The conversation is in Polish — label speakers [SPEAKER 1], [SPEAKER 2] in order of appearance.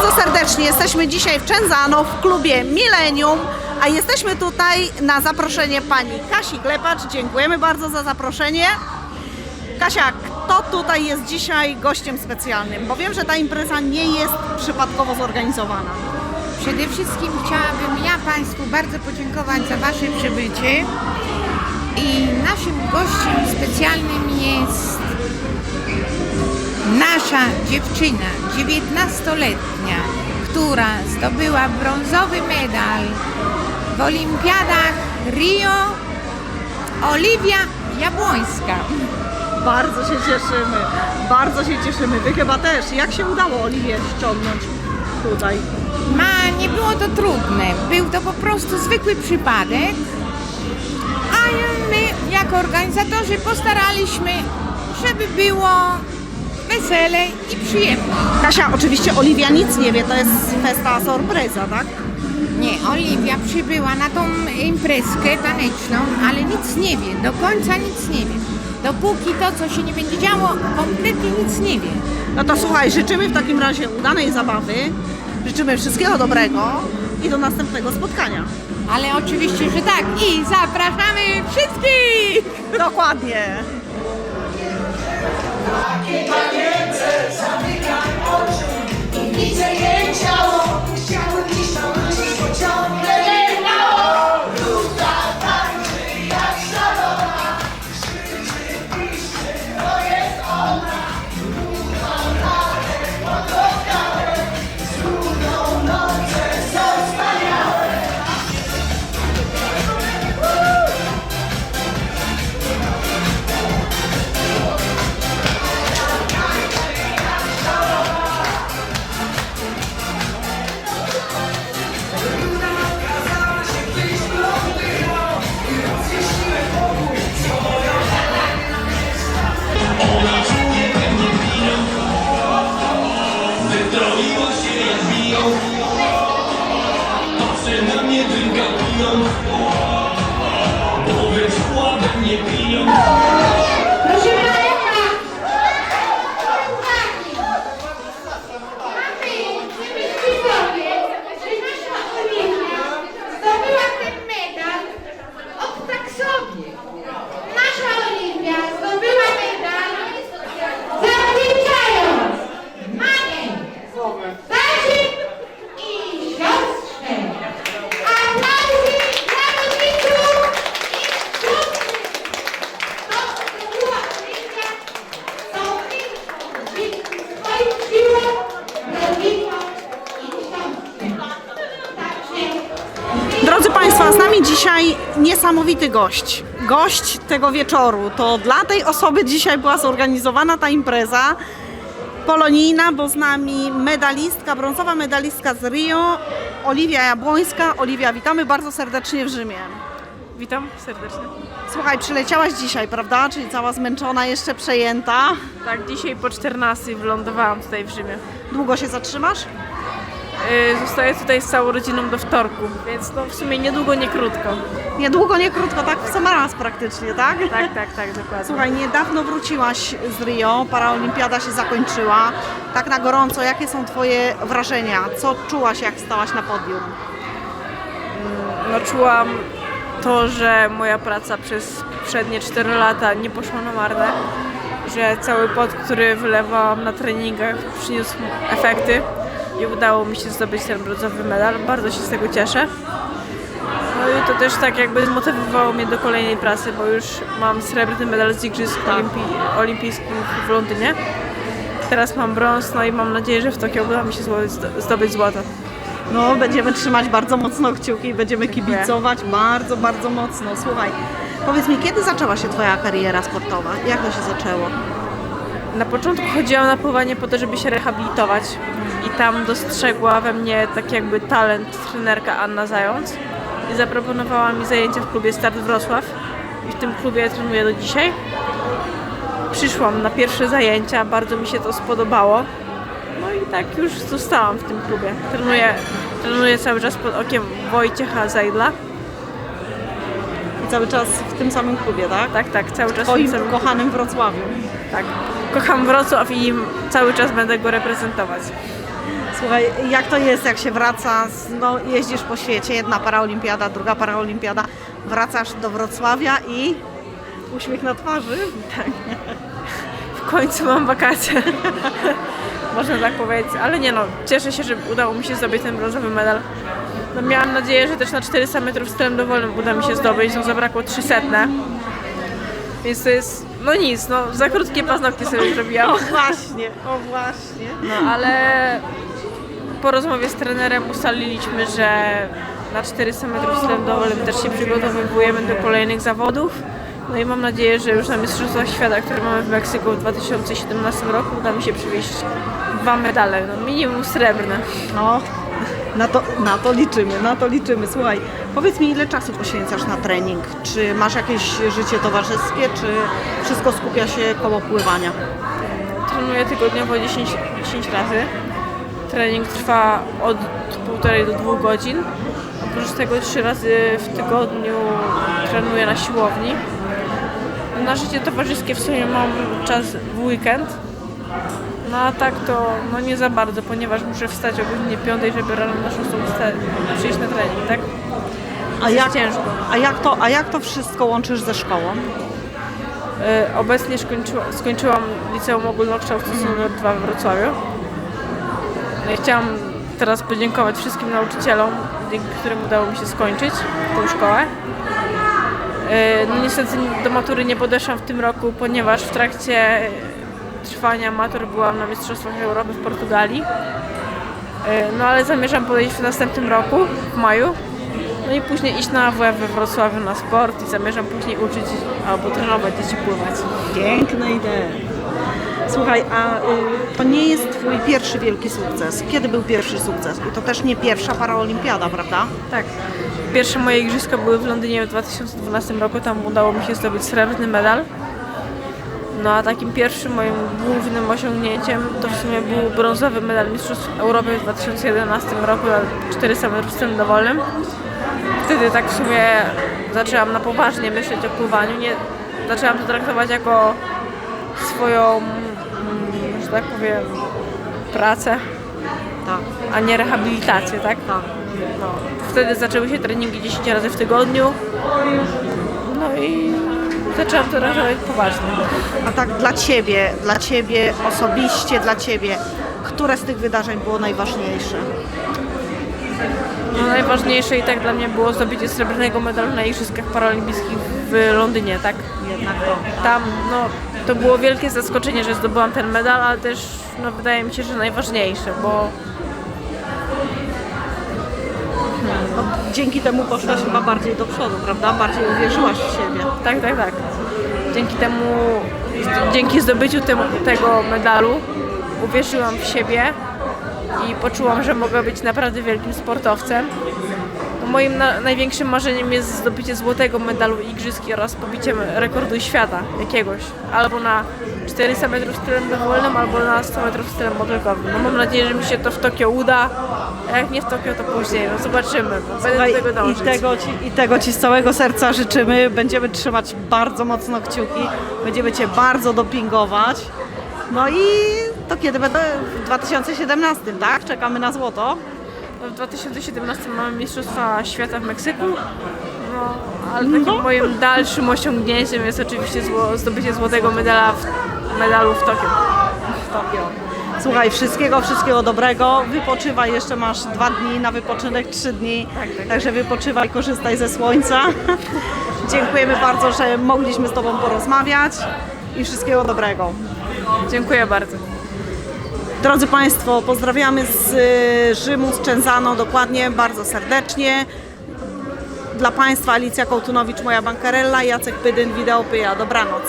[SPEAKER 1] bardzo serdecznie. Jesteśmy dzisiaj w Czenzano w klubie Millennium, a jesteśmy tutaj na zaproszenie pani Kasi Glepacz. Dziękujemy bardzo za zaproszenie. Kasia, kto tutaj jest dzisiaj gościem specjalnym? Bo wiem, że ta impreza nie jest przypadkowo zorganizowana.
[SPEAKER 2] Przede wszystkim chciałabym ja Państwu bardzo podziękować za Wasze przybycie i naszym gościem specjalnym jest nasza dziewczyna, 19-letnia, która zdobyła brązowy medal w olimpiadach Rio, Oliwia Jabłońska.
[SPEAKER 1] Bardzo się cieszymy, bardzo się cieszymy. Wy chyba też. Jak się udało Oliwię ściągnąć tutaj?
[SPEAKER 2] Ma, nie było to trudne, był to po prostu zwykły przypadek, a my jako organizatorzy postaraliśmy, żeby było wesele i przyjemne.
[SPEAKER 1] Kasia, oczywiście Oliwia nic nie wie, to jest festa sorpresa, tak?
[SPEAKER 2] Nie, Oliwia przybyła na tą imprezkę taneczną, ale nic nie wie, do końca nic nie wie. Dopóki to, co się nie będzie działo, kompletnie nic nie wie.
[SPEAKER 1] No to słuchaj, życzymy w takim razie udanej zabawy, życzymy wszystkiego dobrego i do następnego spotkania.
[SPEAKER 2] Ale oczywiście, że tak. I zapraszamy wszystkich!
[SPEAKER 1] Dokładnie.
[SPEAKER 3] Widzę jej ciało,
[SPEAKER 1] Państwo, z nami dzisiaj niesamowity gość. Gość tego wieczoru. To dla tej osoby dzisiaj była zorganizowana ta impreza polonijna, bo z nami medalistka, brązowa medalistka z Rio, Oliwia Jabłońska. Oliwia, witamy bardzo serdecznie w Rzymie.
[SPEAKER 4] Witam serdecznie.
[SPEAKER 1] Słuchaj, przyleciałaś dzisiaj, prawda? Czyli cała zmęczona, jeszcze przejęta.
[SPEAKER 4] Tak, dzisiaj po 14 wylądowałam tutaj w Rzymie.
[SPEAKER 1] Długo się zatrzymasz?
[SPEAKER 4] Yy, zostaję tutaj z całą rodziną do wtorku, więc no w sumie niedługo, nie krótko.
[SPEAKER 1] Niedługo, nie krótko, tak w sam raz praktycznie, tak?
[SPEAKER 4] Tak, tak, tak, dokładnie.
[SPEAKER 1] Słuchaj, niedawno wróciłaś z Rio, paraolimpiada się zakończyła. Tak na gorąco, jakie są Twoje wrażenia? Co czułaś, jak stałaś na podium?
[SPEAKER 4] No czułam to, że moja praca przez przednie 4 lata nie poszła na marne, że cały pot, który wylewałam na treningach przyniósł efekty i udało mi się zdobyć ten brązowy medal. Bardzo się z tego cieszę. No i to też tak jakby zmotywowało mnie do kolejnej pracy, bo już mam srebrny medal z Igrzysk Olimpi- Olimpijskich w Londynie. Teraz mam brąz, no i mam nadzieję, że w Tokio uda mi się zdobyć, zdobyć złoto.
[SPEAKER 1] No, będziemy trzymać bardzo mocno kciuki i będziemy
[SPEAKER 4] Dziękuję.
[SPEAKER 1] kibicować bardzo, bardzo mocno. Słuchaj, powiedz mi, kiedy zaczęła się Twoja kariera sportowa? Jak to się zaczęło?
[SPEAKER 4] Na początku chodziłam na pływanie po to, żeby się rehabilitować i tam dostrzegła we mnie tak jakby talent trenerka Anna Zając i zaproponowała mi zajęcia w klubie Start Wrocław i w tym klubie trenuję do dzisiaj. Przyszłam na pierwsze zajęcia, bardzo mi się to spodobało. No i tak już zostałam w tym klubie. Trenuję, trenuję cały czas pod okiem Wojciecha Zajdla.
[SPEAKER 1] I cały czas w tym samym klubie, tak?
[SPEAKER 4] Tak, tak, cały czas w
[SPEAKER 1] W Twoim
[SPEAKER 4] tym samym-
[SPEAKER 1] kochanym Wrocławiu.
[SPEAKER 4] Tak. kocham Wrocław i cały czas będę go reprezentować.
[SPEAKER 1] Słuchaj, jak to jest, jak się wraca, no jeździsz po świecie, jedna paraolimpiada, druga paraolimpiada, wracasz do Wrocławia i uśmiech na twarzy.
[SPEAKER 4] W końcu mam wakacje. Można tak powiedzieć, ale nie no, cieszę się, że udało mi się zdobyć ten brązowy medal. No, miałam nadzieję, że też na 400 metrów stylem dowolnym uda mi się zdobyć, no zabrakło 300. Więc to jest, no nic, no za krótkie paznokcie sobie zrobiłam.
[SPEAKER 1] O właśnie, o właśnie.
[SPEAKER 4] No ale po rozmowie z trenerem ustaliliśmy, że na 400 metrów stylem dowolnym też się przygotowujemy do kolejnych zawodów. No i mam nadzieję, że już na Mistrzostwach Świata, które mamy w Meksyku w 2017 roku, uda mi się przywieźć dwa medale, no minimum srebrne.
[SPEAKER 1] No, na to, na to liczymy, na to liczymy. Słuchaj, powiedz mi, ile czasu poświęcasz na trening? Czy masz jakieś życie towarzyskie, czy wszystko skupia się koło pływania?
[SPEAKER 4] Trenuję tygodniowo 10, 10 razy. Trening trwa od półtorej do dwóch godzin. Oprócz tego trzy razy w tygodniu trenuję na siłowni. Na życie towarzyskie w sumie mam czas w weekend. No a tak to no nie za bardzo, ponieważ muszę wstać o godzinie 5, żeby rano na 6 wsta- przyjść na trening, tak?
[SPEAKER 1] A jak,
[SPEAKER 4] ciężko.
[SPEAKER 1] a, jak to, a jak to wszystko łączysz ze szkołą?
[SPEAKER 4] Y, Obecnie skończyła, skończyłam liceum ogólnokształcące nr 2 we Wrocławiu. No chciałam teraz podziękować wszystkim nauczycielom, dzięki którym udało mi się skończyć tą szkołę. Y, No niestety do matury nie podeszłam w tym roku, ponieważ w trakcie trwania matur byłam na Mistrzostwach Europy w Portugalii. Y, No ale zamierzam podejść w następnym roku, w maju. No i później iść na AWF we Wrocławiu na sport i zamierzam później uczyć albo trenować dzieci pływać.
[SPEAKER 1] Piękne idee. Słuchaj, a y, to nie jest Twój pierwszy wielki sukces. Kiedy był pierwszy sukces? I to też nie pierwsza paraolimpiada, prawda?
[SPEAKER 4] Tak. Pierwsze moje igrzyska były w Londynie w 2012 roku, tam udało mi się zdobyć srebrny medal. No a takim pierwszym moim głównym osiągnięciem to w sumie był brązowy medal Mistrzostw Europy w 2011 roku na 400 metrów dowolnym. Wtedy tak w sumie zaczęłam na poważnie myśleć o pływaniu. Nie, zaczęłam to traktować jako swoją, mm, że tak powiem, pracę,
[SPEAKER 1] Tak.
[SPEAKER 4] a nie rehabilitację, tak?
[SPEAKER 1] tak.
[SPEAKER 4] No, wtedy zaczęły się treningi 10 razy w tygodniu. No i zaczęłam to traktować poważnie.
[SPEAKER 1] A tak dla Ciebie, dla Ciebie osobiście, dla Ciebie, które z tych wydarzeń było najważniejsze?
[SPEAKER 4] No, najważniejsze i tak dla mnie było zdobycie srebrnego medalu na Igrzyskach Paralimpijskich w Londynie, tak?
[SPEAKER 1] Jednak to.
[SPEAKER 4] Tam, no, to było wielkie zaskoczenie, że zdobyłam ten medal, ale też, no, wydaje mi się, że najważniejsze, bo
[SPEAKER 1] No, dzięki temu poszłaś chyba bardziej do przodu, prawda? Bardziej uwierzyłaś w siebie.
[SPEAKER 4] tak, tak, tak. Dzięki temu, dzięki zdobyciu tego medalu uwierzyłam w siebie i poczułam, że mogę być naprawdę wielkim sportowcem. Moim na, największym marzeniem jest zdobycie złotego medalu igrzyski oraz pobicie rekordu świata jakiegoś. Albo na 400 metrów stylem dowolnym, albo na 100 metrów stylem motylkowym. No mam nadzieję, że mi się to w Tokio uda, a jak nie w Tokio, to później. No zobaczymy. No, będę
[SPEAKER 1] Słuchaj,
[SPEAKER 4] do tego
[SPEAKER 1] i,
[SPEAKER 4] dążyć.
[SPEAKER 1] tego ci, I tego Ci z całego serca życzymy. Będziemy trzymać bardzo mocno kciuki. Będziemy Cię bardzo dopingować. No i to kiedy będę? W 2017, tak? Czekamy na złoto.
[SPEAKER 4] No, W 2017 mamy Mistrzostwa Świata w Meksyku. No, ale takim moim dalszym osiągnięciem jest oczywiście zło, zdobycie złotego medala w, medalu w Tokio.
[SPEAKER 1] Tokio. Słuchaj, wszystkiego, wszystkiego dobrego. Wypoczywaj, jeszcze masz dwa dni na wypoczynek, trzy dni.
[SPEAKER 4] Tak, tak.
[SPEAKER 1] Także wypoczywaj, korzystaj ze słońca. Dziękujemy bardzo, że mogliśmy z Tobą porozmawiać i wszystkiego dobrego.
[SPEAKER 4] Dziękuję bardzo.
[SPEAKER 1] Drodzy Państwo, pozdrawiamy z y, Rzymu, z Czenzano, dokładnie, bardzo serdecznie. Dla Państwa Alicja Kołtunowicz, moja bankarella, Jacek Pydyn, Wideo Pyja. Dobranoc.